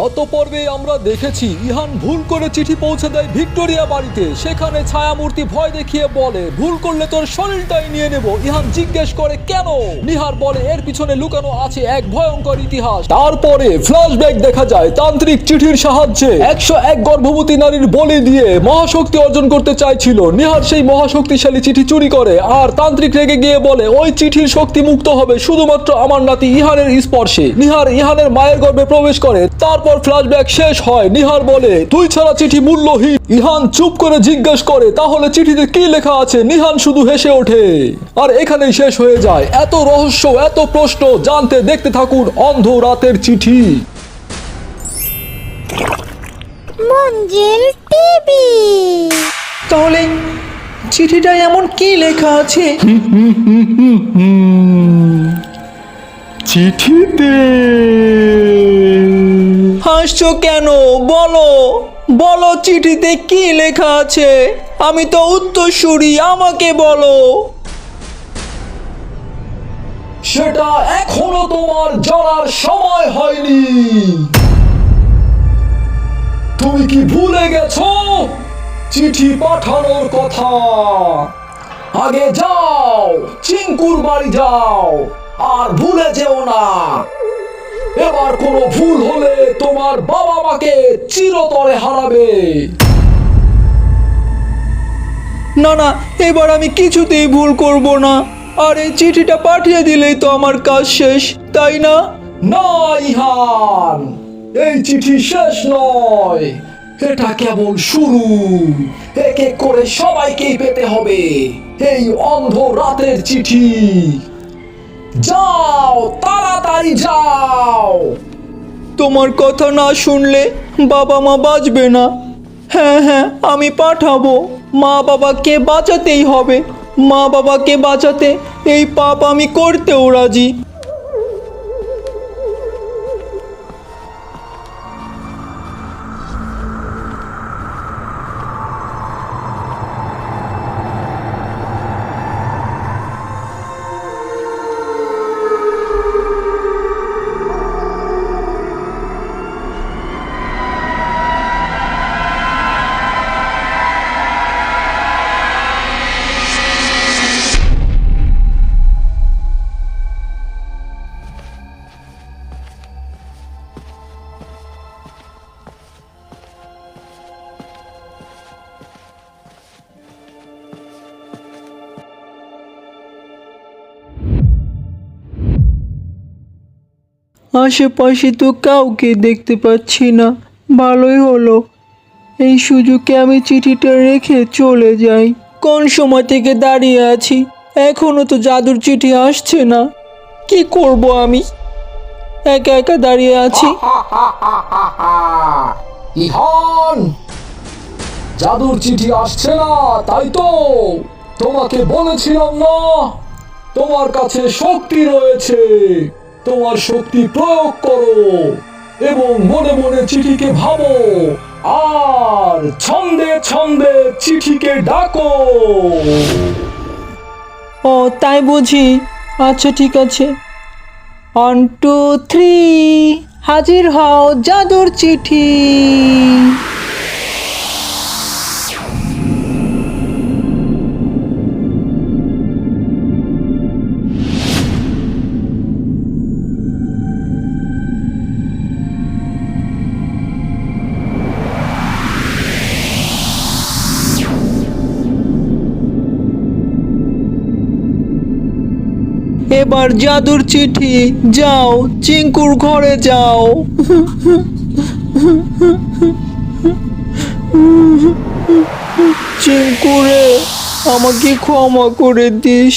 গত পর্বে আমরা দেখেছি ইহান ভুল করে চিঠি পৌঁছে দেয় ভিক্টোরিয়া বাড়িতে। সেখানে ছায়ামূর্তি ভয় দেখিয়ে বলে, ভুল করলে তোর শরীরটাই নিয়ে নেব। ইহান জিজ্ঞেস করে, কেন? নিহার বলে, এর পিছনে লুকানো আছে এক ভয়ঙ্কর ইতিহাস। তারপরে ফ্ল্যাশব্যাক দেখা যায় তান্ত্রিক চিঠির সাহায্যে একশো এক গর্ভবতী নারীর বলি দিয়ে মহাশক্তি অর্জন করতে চাইছিল। নিহার সেই মহাশক্তিশালী চিঠি চুরি করে আর তান্ত্রিক রেগে গিয়ে বলে, ওই চিঠির শক্তি মুক্ত হবে শুধুমাত্র আমার নাতি ইহানের স্পর্শে। নিহার ইহানের মায়ের গর্ভে প্রবেশ করে। তারপর ফ্ল্যাশব্যাক শেষ হয় নিহার বলে তুই ছাড়া চিঠি মূল্যহীন। ইহান চুপ করে জিজ্ঞেস করে তাহলে চিঠিতে কি লেখা আছে? নিহান শুধু হেসে ওঠে। আর এখানেই শেষ হয়ে যায়। এত রহস্য এত প্রশ্ন জানতে দেখতে থাকুন অন্ধ রাতের চিঠি। মঞ্জেল টিভি। তাহলে চিঠিটায় এমন কি লেখা আছে? চিঠিতে হাসছো কেন? বলো। বলো চিঠিতে কি লেখা আছে? আমি তো উত্তরসূরি, আমাকে বলো। সেটা এখনও তোমার জানার সময় হয়নি। তুমি কি ভুলে গেছো? চিঠি পাঠানোর কথা। আগে যাও, চিঙ্কুর বাড়ি যাও, আর ভুলে যেও না। এবার কোনো ভুল হলে তোমার বাবা মাকে চিরতরে হারাবে। না না এবার আমি কিছুতেই ভুল করব না। আর এই চিঠিটা পাঠিয়ে দিলেই তো আমার কাজ শেষ তাই না? না ইহান এই চিঠি শেষ নয়। এটা কেবল শুরু। এক এক করে সবাইকেই পেতে হবে এই অন্ধ রাতের চিঠি। যাও তাড়াতাড়ি যাও তোমার কথা না শুনলে বাবা মা বাঁচবে না। হ্যাঁ হ্যাঁ আমি পাঠাবো। মা বাবাকে বাঁচাতেই হবে। মা বাবাকে বাঁচাতে এই পাপ আমি করতেও রাজি। আশেপাশে তো কাউকে দেখতে পাচ্ছি না। ভালোই হলো। এই সুযোগে আমি চিঠিটা রেখে চলে যাই। কোন সময় থেকে দাঁড়িয়ে আছি? এখনও তো জাদুর চিঠি আসছে না। কি করব আমি? একা একা দাঁড়িয়ে আছি। ইহান, জাদুর চিঠি আসছে না, তাই তো তোমাকে বলেছিলাম না। তোমার কাছে শক্তি রয়েছে। তোমার শক্তি প্রয়োগ করো এবং মনে মনে চিঠিকে ভাবো। আর ছন্দে ছন্দে চিঠিকে ডাকো। ও, তাই বুঝি? আচ্ছা ঠিক আছে। ওয়ান টু থ্রি হাজির হও জাদুর চিঠি। আমার জাদুর চিঠি যাও চিঙ্কুর ঘরে যাও। চিঙ্কুরে আমাকে ক্ষমা করে দিস।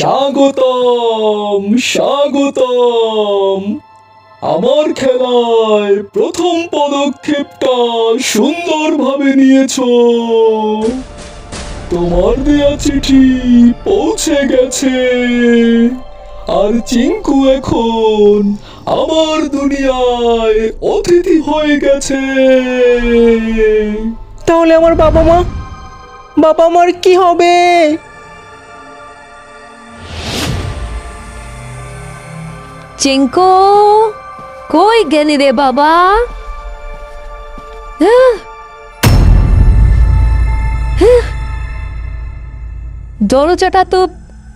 স্বাগতম স্বাগতম। আমার খেলায় প্রথম পদক্ষেপটা সুন্দরভাবে নিয়েছ। তোমার দেয়া চিঠি পৌঁছে গেছে। আর চিঙ্কু এখন আমার দুনিয়ায় অতিথি হয়ে গেছে। তাহলে আমার বাবা মা? বাবা মার কি হবে? চিঙ্কু, কই গেলি রে বাবা? হ্যাঁ? হ্যাঁ? দরজাটা তো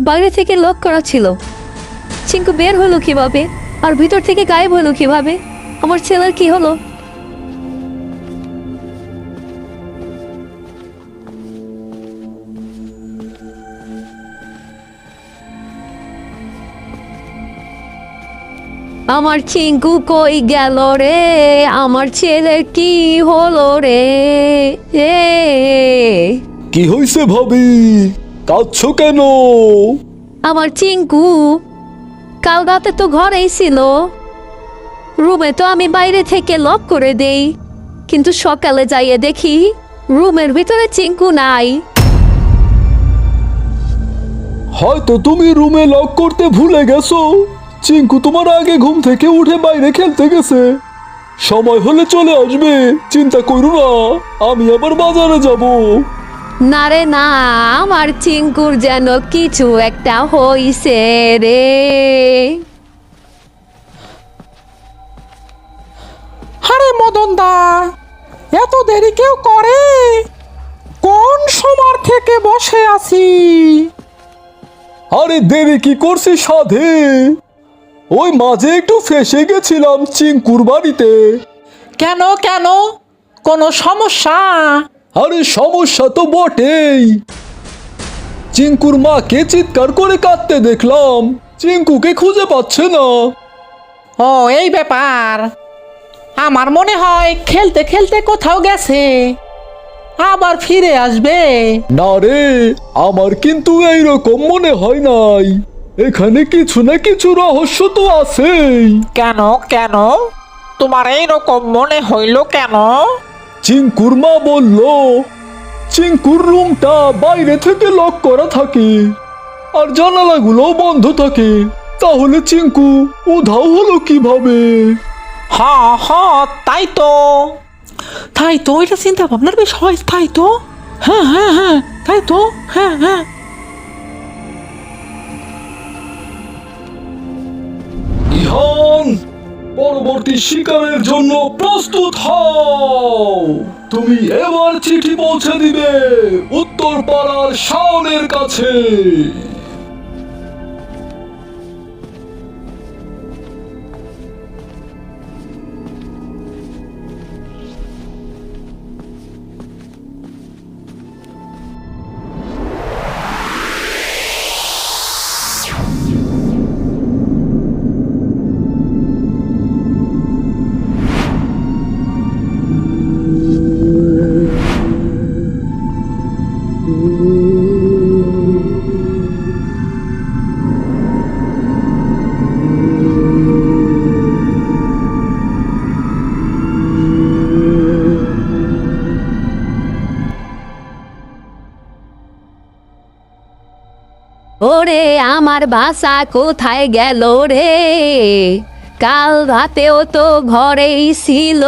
বাইরে থেকে লক করা ছিল। চিঙ্কু বের হলো কীভাবে? আর ভিতর থেকে গায়েব হলো কীভাবে? আমার ছেলের কি হলো? আমার চিঙ্কু কই গেল রে? আমার ছেলে কি হলো রে? এ। কি হয়েছে ভাবি? কাঁদছো কেন? আমার চিঙ্কু কাল রাতে তো ঘরেই ছিল। রুমে তো আমি বাইরে থেকে লক করে দেই। কিন্তু সকালে যাইয়ে দেখি রুমের ভিতরে চিঙ্কু নাই। হয়তো তুমি রুমে লক করতে ভুলে গেছো। চিঙ্কু তোমার আগে ঘুম থেকে উঠে বাইরে খেলতে গেছে। সময় হলে চলে আসবে চিন্তা করো না আমি আবার বাজারে যাব। না রে না আমার চিঙ্কুর যেন কিছু একটা হইছে রে। আরে মদন দা এত দেরি কেউ করে? কোন সময় থেকে বসে আছি? আরে দেরি কি করছি সাধে? ওই মাঝে একটু ফেসে গেছিলাম চিঙ্কুর বাড়িতে। কেন কেন? কোনো সমস্যা? আরে সমস্যা তো বটেই। চিঙ্কুর মাকে চিৎকার করে কাঁদতে দেখলাম চিঙ্কুকে খুঁজে পাচ্ছে না। ও এই ব্যাপার। আমার মনে হয় খেলতে খেলতে কোথাও গেছে। আবার ফিরে আসবে। না রে আমার কিন্তু এইরকম মনে হয় নাই। এখানে কিছু না কিছু রহস্য তো আছেই। কেন কেন? তোমার এইরকম মনে হইল কেন? চিঙ্কুর মা বলল চিঙ্কুর রুমটা বাইরে থেকে লক করা থাকে আর জানালাগুলো বন্ধ থাকে। তাহলে চিঙ্কু উধাও হলো কীভাবে? হ্যাঁ হ্যাঁ তাই তো। তাই তো এটা চিন্তা ভাবনার বিষয় তাই তো। হ্যাঁ হ্যাঁ হ্যাঁ তাই তো। হ্যাঁ হ্যাঁ। পরবর্তী শিকারের জন্য প্রস্তুত হও। তুমি এবার চিঠি পৌঁছে দিবে উত্তর পাড়ার শাওনের কাছে। ওরে আমার বাসা কোথায় গেল রে? কাল রাতেও তো ঘরেই ছিল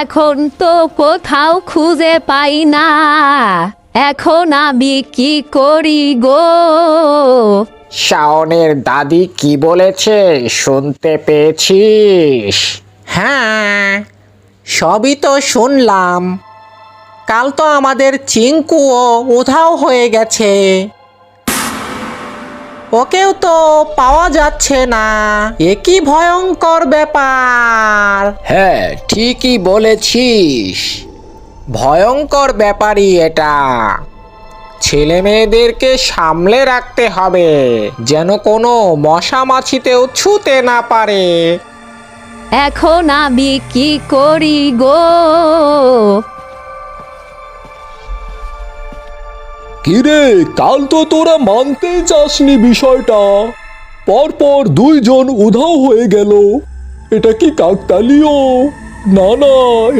এখন তো কোথাও খুঁজে পাই না। এখন আমি কি করি গো? শাওনের দাদি কি বলেছে শুনতে পেয়েছিস? হ্যাঁ সবই তো শুনলাম। কাল তো আমাদের চিঙ্কুও উধাও হয়ে গেছে। ওকেও তো পাওয়া যাচ্ছে না। এ কি ভয়ঙ্কর ব্যাপার। হ্যাঁ ঠিকই বলেছিস। ভয়ঙ্কর ব্যাপারই এটা। ছেলে মেয়েদেরকে সামলে রাখতে হবে যেন কোনো মশা মাছিতেও ছুতে না পারে। এখন আমি কি করি গো? কিরে, কাল তো তোরা মানতেই চাসনি বিষয়টা। পরপর দুইজন উধাও হয়ে গেল। এটা কি কাকতালীয়? না না,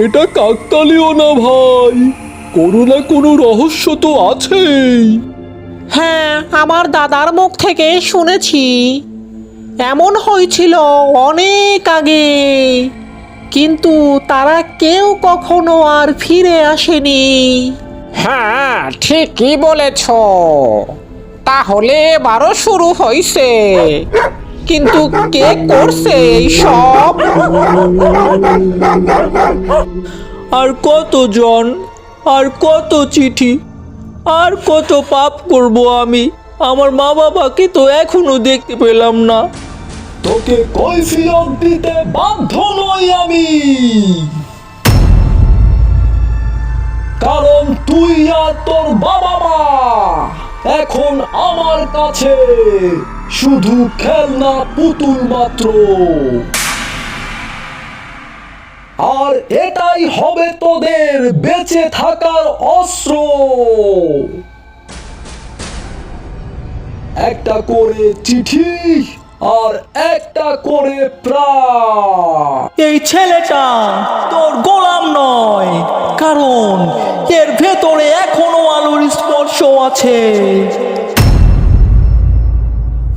এটা কাকতালীয় না ভাই। কোনো না কোনো রহস্য তো আছেই। হ্যাঁ আমার দাদার মুখ থেকে শুনেছি। এমন হয়েছিল অনেক আগে। কিন্তু তারা কেউ কখনো আর ফিরে আসেনি। হ্যাঁ ঠিকই বলেছ। তাহলে এবারও শুরু হয়েছে কিন্তু কে করছে এই সব? আর কতজন আর কত চিঠি আর কত পাপ করব আমি? আমার মা বাবাকে তো এখনও দেখতে পেলাম না। তোকে কৈফিয়ত দিতে বাধ্য নই আমি। কারণ তুই আর তোর বাবা মা এখন আমার কাছে শুধু খেলনা পুতুল মাত্র। আর এটাই হবে তোদের বেঁচে থাকার অস্ত্র। একটা করে চিঠি আর একটা করে প্রাণ। এই ছেলেটা তোর গোলাম নয় কারণ এর ভেতরে এখনও আলোর স্পর্শ আছে।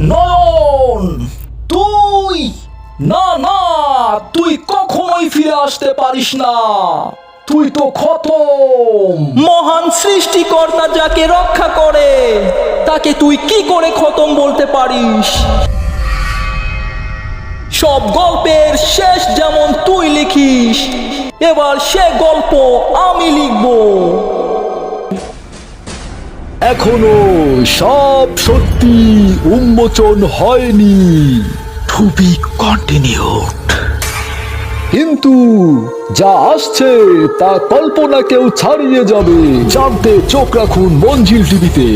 নয়ন তুই? না না তুই কখনোই ফিরে আসতে পারিস না। তুই তো খতম। মহান সৃষ্টিকর্তা যাকে রক্ষা করে তাকে তুই কি করে খতম বলতে পারিস? সব গল্পের শেষ যেমন তুই লিখিস এবার সে গল্প আমি লিখব। এখনও সব সত্যি উন্মোচন হয়নি। টু বি কন্টিনিউড কিন্তু যা আসছে তা কল্পনাকেও ছাড়িয়ে যাবে। জানতে চোখ রাখুন মঞ্জিল টিভিতে।